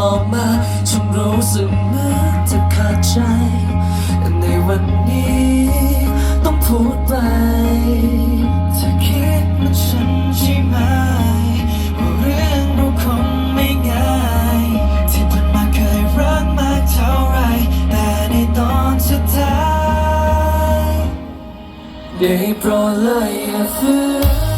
มองมา ฉันรู้สึกเหมือนจะขาดใจ ในวันนี้ ต้องพูดไปเธอคิดเหมืนฉันใช่ไหมว่าเรื่องเราคงไม่ง่าย ที่ผ่านมาเคยรักมากเท่าไร แต่ในตอนสุดท้ายได้โปรดเลยอย่าฝืน